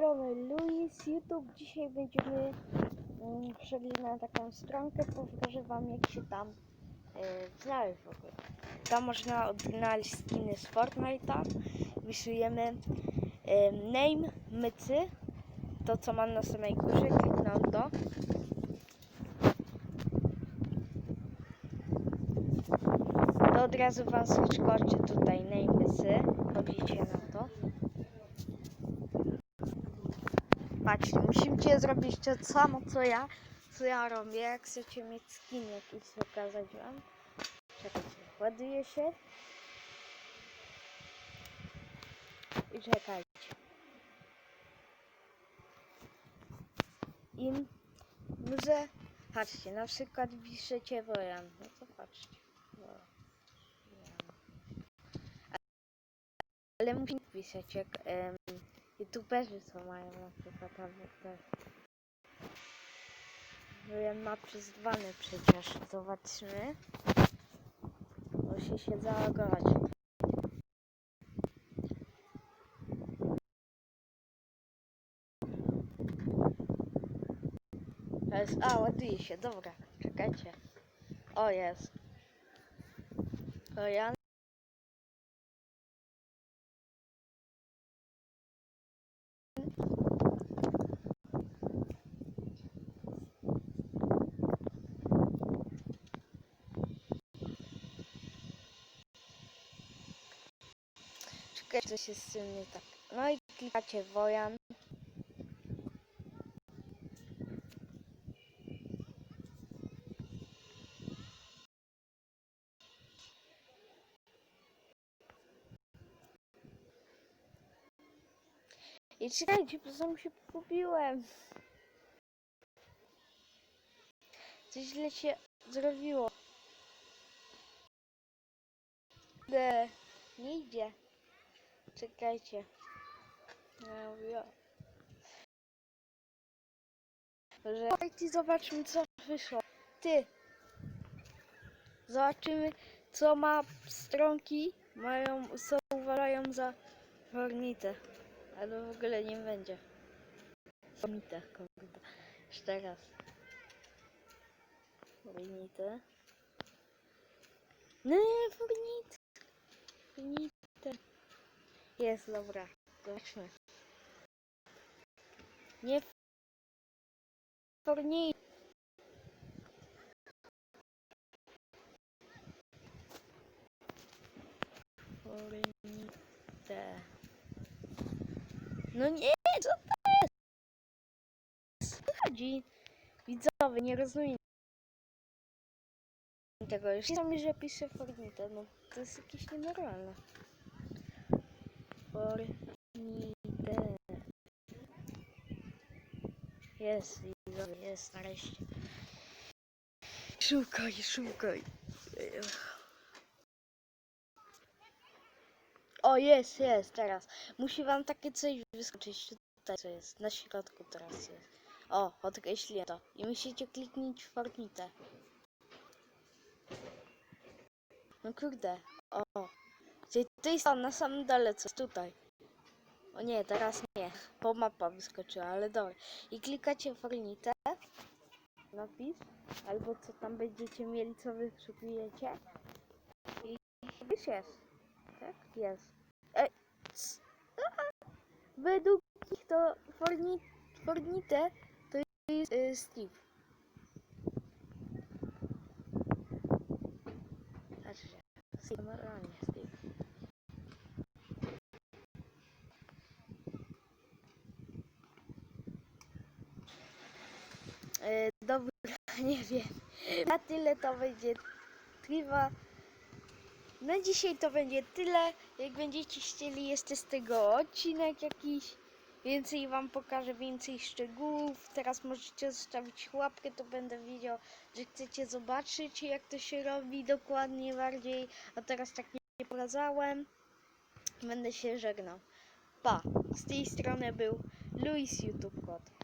strony Luis YouTube. Dzisiaj będziemy szli na taką stronkę, pokażę wam jak się tam e, znaleźć w ogóle. Tam można odnaleźć skiny z Fortnite'a. Wpisujemy e, name mycy, to co mam na samej górze, kliknę to. To od razu wam skoczy tutaj name mycy. Chodzicie na to. Patrzcie, musicie zrobić to samo co ja, co ja robię, jak chcecie mieć skin jakiś pokazać wam. Czekajcie, ładuje się. I czekajcie. I muszę, patrzcie, na przykład piszecie Wojan, no to patrzcie. Ale musicie pisać jak youtuberzy co mają na przykład też. Wojan ma przyzwany przecież, zobaczmy. Musi się zalogować. Jest, a ładuje się, dobra, czekajcie. O jest. To ja. Czekajcie, coś jest z tym nie tak. No i klikacie Wojan. I czekajcie, bo sam się pogubiłem. Coś źle się zrobiło. Nie idzie. Czekajcie. Ja. Że... Słuchajcie, zobaczmy co wyszło. Ty. Zobaczymy co ma stronki. Mają, co uważają za hornitę. Ale w ogóle nie będzie. Hornitę, kurde. Jeszcze raz. Hornitę. Nie, hornitę. Hornitę. Jest, dobra. Zobaczmy. Nie fornij. Fornite. No nie, co to jest? Chodzi. Widzowie, nie rozumiem tego. Już sami, że pisze fornite. No to jest jakieś nienormalne. Fornite. Jest, widzowie, jest nareszcie. Szukaj, szukaj. O, jest, jest, teraz. Musi wam takie coś wyskoczyć tutaj, co jest. Na środku teraz jest. O, odkreśliłem to. I musicie kliknąć w Fortnite. No kurde, o. Tam na samym dole, co jest tutaj. O nie, teraz nie, bo mapa wyskoczyła, ale dobra. I klikacie w Fornite, napis, albo co tam będziecie mieli, co wyszukujecie. I już jest. Tak? Jest. A! Według nich to Forni, Fornite to jest y, Steve. Znaczy, Steve, normalnie Steve. E, dobra, nie wiem. Na tyle to będzie trwa. Na dzisiaj to będzie tyle. Jak będziecie chcieli jeszcze z tego odcinek jakiś, więcej wam pokażę, więcej szczegółów. Teraz możecie zostawić łapkę, to będę wiedział, że chcecie zobaczyć jak to się robi dokładnie bardziej. A teraz tak nie pokazałem. Będę się żegnał. Pa! Z tej strony był Luis YouTube.